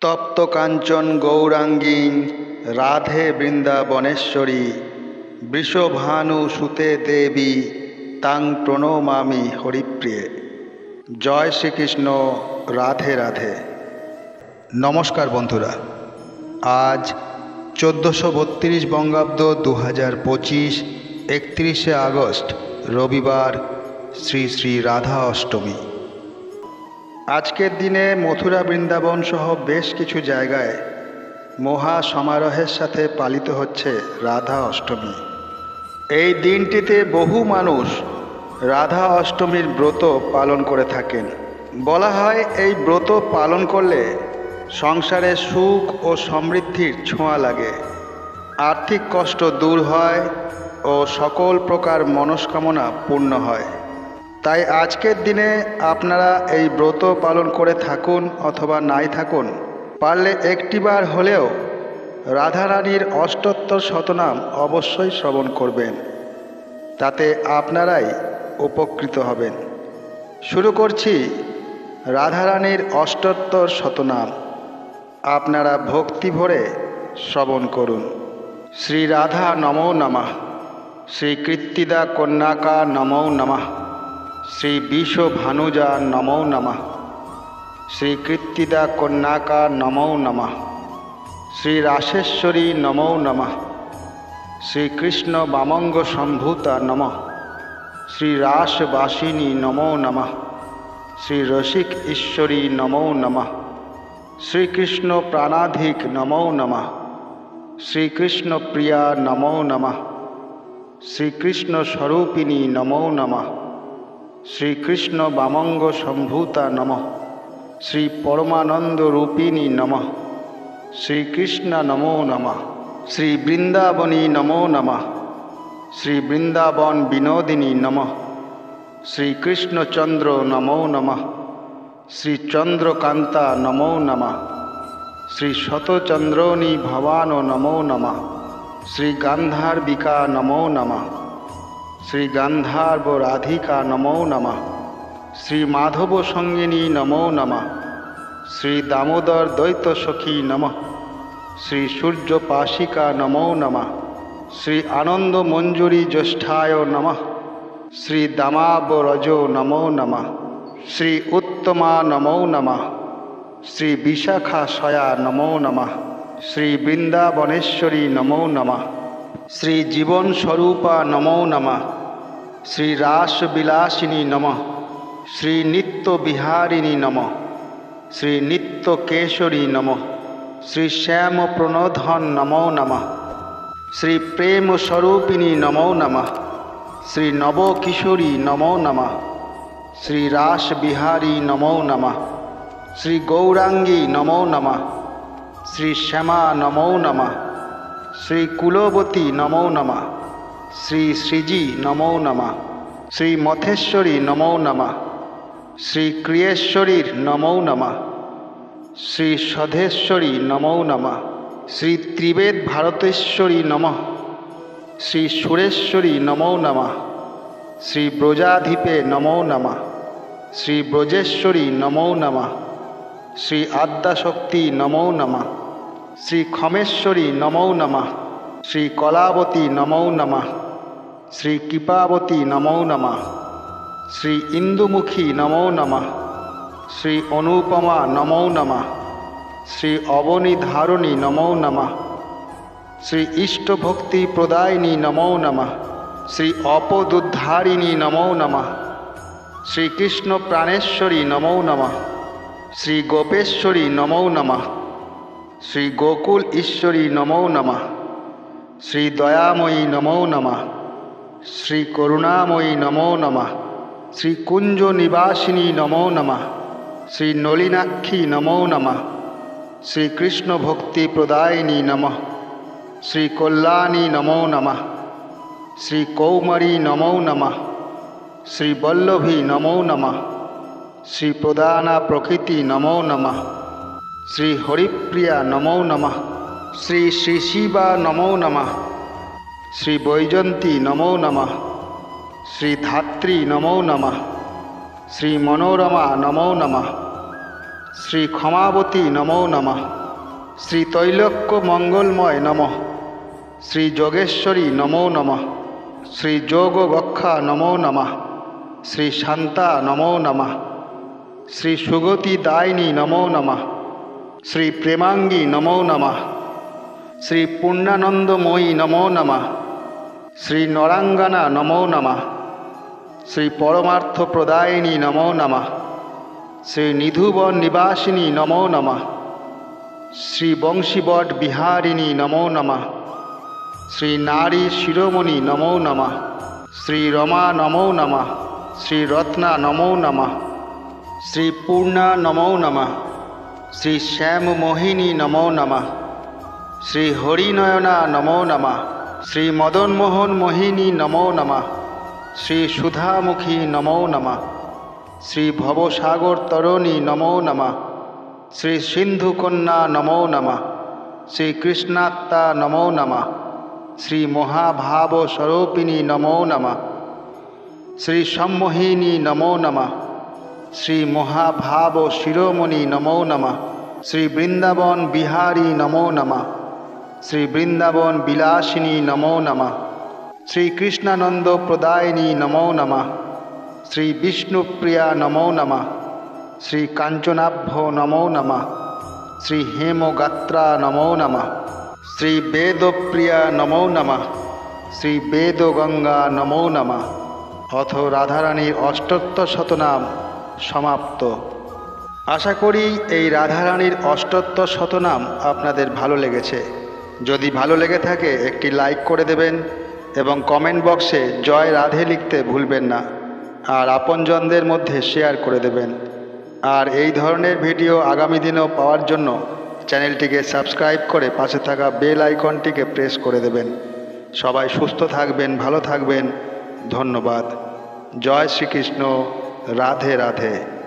তপ্ত কাঞ্চন গৌরাঙ্গী রাধে বৃন্দাবনেশ্বরী, বৃষভানু সুতে দেবী, তাং প্রণমামি হরিপ্রিয়ে। জয় শ্রীকৃষ্ণ, রাধে রাধে। নমস্কার বন্ধুরা, আজ চোদ্দোশো বত্রিশ বঙ্গাব্দ দু হাজার পঁচিশ একত্রিশে আগস্ট রবিবার শ্রী শ্রী রাধা অষ্টমী। আজকের দিনে মথুরা বৃন্দাবন সহ বেশ কিছু জায়গায় মহা সমারোহের সাথে পালিত হচ্ছে রাধা অষ্টমী। এই দিনটিতে বহু মানুষ রাধা অষ্টমীর ব্রত পালন করে থাকেন। বলা হয় এই ব্রত পালন করলে সংসারে সুখ ও সমৃদ্ধির ছোঁয়া লাগে। আর্থিক কষ্ট দূর হয় ও সকল প্রকার মনস্কামনা পূর্ণ হয়। তাই আজকের দিনে আপনারা এই ব্রত পালন করে থাকুন অথবা নাই থাকুন। পারলে একটিবার হলেও রাধারানীর অষ্টোত্তর শতনাম অবশ্যই শ্রবণ করবেন। তাতে আপনারাই উপকৃত হবেন। শুরু করছি রাধারানীর অষ্টোত্তর শতনাম। আপনারা ভক্তি ভরে শ্রবণ করুন। শ্রী রাধা নমো নমঃ। শ্রী কৃত্তিদা কন্যাকা নমো নমঃ। শ্রী বিষ ভানুজা নমো নমঃ। শ্রী কৃত্তিদা কন্যাকা নমো নমঃ। শ্রী রাশেশ্বরী নমো নমঃ। শ্রীকৃষ্ণ বামঙ্গ সম্ভূতা নমঃ। শ্রী রাসবাসিনী নমো নমঃ। শ্রী রসিক ঈশ্বরী নমো নমঃ। শ্রীকৃষ্ণ প্রাণাধিক নমো নমঃ। শ্রীকৃষ্ণ প্রিয়া নমো নমঃ। শ্রীকৃষ্ণ স্বরূপিণী নমো নমঃ। শ্রীকৃষ্ণ বামঙ্গ সম্ভূতা নমঃ। শ্রী পরমানন্দ রূপিণী নমঃ। শ্রীকৃষ্ণ নমো নমঃ। শ্রী বৃন্দাবনী নমো নমঃ। শ্রী বৃন্দাবন বিনোদিনী নমঃ। শ্রীকৃষ্ণচন্দ্র নমো নমঃ। শ্রী চন্দ্রকান্তা নমো নমঃ। শ্রী শতচন্দ্রণী ভবানো নমো নমঃ। শ্রী নমো নমঃ। শ্রী গান্ধার্ব রাধিকা নমো নমঃ। শ্রী মাধব সঙ্গিনী নমো নমঃ। শ্রী দামোদর দ্বৈত সখী নমঃ। শ্রী সূর্য পাশিকা নমো নমঃ। শ্রী আনন্দ মঞ্জুরি জ্যেষ্ঠায় নমঃ। শ্রী দামাব রজ নমো নমঃ। শ্রী উত্তমা নমো নমঃ। শ্রী বিশাখা সয়া নমো নমঃ। শ্রী বৃন্দাবনেশ্বরী নমো নমঃ। শ্রী জীবন স্বরূপা নমো নমঃ। শ্রী রাসবিলাসিনী নমঃ। শ্রী নিত্য বিহারিণী নমঃ। শ্রী নিত্য কেশরী নমঃ। শ্রী শ্যাম প্রণোধন নমো নমঃ। শ্রী প্রেম স্বরূপিণী নমো নমঃ। শ্রী নবকিশোরী নমো নমঃ। শ্রী রাস বিহারী নমো নমঃ। শ্রী গৌরাঙ্গী নমো নমঃ। শ্রী শ্যামা নমো নমঃ। শ্রী কুলবতী নমো নমঃ। শ্রী শ্রীজি নমো নমঃ। শ্রী মথেশ্বরী নমো নমঃ। শ্রী ক্রিয়েশ্বরীর নমো নমঃ। শ্রী সধেশ্বরী নমো নমঃ। শ্রী ত্রিবেদ ভারতেশ্বরী নমঃ। শ্রী সুরেশ্বরী নমো নমঃ। শ্রী ব্রজাধিপে নমো নমঃ। শ্রী ব্রজেশ্বরী নমো নমঃ। শ্রী আদ্যাশক্তি নমো নমঃ। শ্রী ক্ষমেশ্বরী নমো নমঃ। শ্রী কলাবতী নমো নমঃ শ্রী কৃপাবতী নমো নমঃ শ্রী ইন্দুমুখী নমো নমঃ শ্রী অনুপমা নমো নমঃ শ্রী অবনীধারণী নমো নমঃ শ্রী ইষ্টভক্তি প্রদায়িনী নমো নমঃ শ্রী অপদুদ্ধারিণী নমো নমঃ শ্রীকৃষ্ণ প্রাণেশ্বরী নমো নমঃ শ্রী গোপেশ্বরী নমো নমঃ শ্রী গোকুল ঈশ্বরী নমো নমঃ শ্রী দয়াময়ী নমো নমঃ। শ্রী করুণাময়ী নমো নমঃ। শ্রী কুঞ্জ নিবাসিনী নমো নমঃ। শ্রী নলিনাক্ষী নমো নমঃ। শ্রীকৃষ্ণ ভক্তি প্রদায়িনী নমঃ। শ্রী কল্যাণী নমো নমঃ। শ্রী কৌমারী নমো নমঃ। শ্রী বল্লভী নমো নমঃ। শ্রী প্রদানা প্রকৃতি নমো নমঃ। শ্রী হরিপ্রিয়া নমো নমঃ। শ্রী শ্রী শিবা নমো নমঃ শ্রী বৈজন্তী নমো নমঃ শ্রী ধাত্রী নমো নমঃ শ্রী মনোরমা নমো নমঃ শ্রী ক্ষমাবতী নমো নমঃ শ্রী তৈলক্য মঙ্গলময় নমঃ শ্রী যোগেশ্বরী নমো নমঃ শ্রী যোগ গক্ষা নমো নমঃ শ্রী শান্তা নমো নমঃ শ্রী সুগতি দায়িনী নমো নমঃ শ্রী প্রেমাঙ্গী নমো নমঃ শ্রী পূর্ণানন্দময়ী নমো নমঃ শ্রী নরাঙ্গনা নমো নমঃ শ্রী পরমার্থ প্রদায়িনী নমো নমঃ শ্রী নিধুবন নিবাসিনী নমো নমঃ শ্রী বংশীবট বিহারিণী নমো নমঃ শ্রী নারী শিরোমণি নমো নমঃ শ্রী রমা নমো নমঃ শ্রী রত্না নমো নমঃ শ্রী পূর্ণা নমো নমঃ শ্রী শ্যাম মোহিনী নমো নমঃ শ্রী হরিনয়না নমো নমঃ শ্রী মদনমোহন মোহিনী নমো নমঃ শ্রী সুধামুখী নমো নমঃ শ্রী ভবসাগর তরণী নমো নমঃ শ্রী সিন্ধুকন্যা নমো নমঃ শ্রী কৃষ্ণাত্মা নমো নমঃ শ্রী মহাভাব স্বরূপিণী নমো নমঃ শ্রী সম্মোহিনী নমো নমঃ শ্রী মহাভাব শিরোমণি নমো নমঃ শ্রী বৃন্দাবন বিহারী নমো নমঃ শ্রী বৃন্দাবন বিলাসিনী নমো নমঃ। শ্রী কৃষ্ণানন্দ প্রদায়িনী নমো নমঃ। শ্রী বিষ্ণুপ্রিয়া নমো নমঃ। শ্রী কাঞ্চনাভ্য নমো নমঃ। শ্রী হেমগাত্রা নমো নমঃ। শ্রী বেদপ্রিয়া নমো নমঃ। শ্রী বেদগঙ্গা নমো নমঃ। অথ রাধারানীর অষ্টোত্তর শতনাম সমাপ্ত। আশা করি এই রাধারানীর অষ্টোত্তর শতনাম আপনাদের ভালো লেগেছে। যদি ভালো লেগে থাকে, একটি লাইক করে দেবেন এবং কমেন্ট বক্সে জয় রাধে লিখতে ভুলবেন না। আর আপনজনদের মধ্যে শেয়ার করে দেবেন। আর এই ধরনের ভিডিও আগামী দিনেও পাওয়ার জন্য চ্যানেলটিকে সাবস্ক্রাইব করে পাশে থাকা বেল আইকনটিকে প্রেস করে দেবেন। সবাই সুস্থ থাকবেন, ভালো থাকবেন। ধন্যবাদ। জয় শ্রীকৃষ্ণ। রাধে রাধে।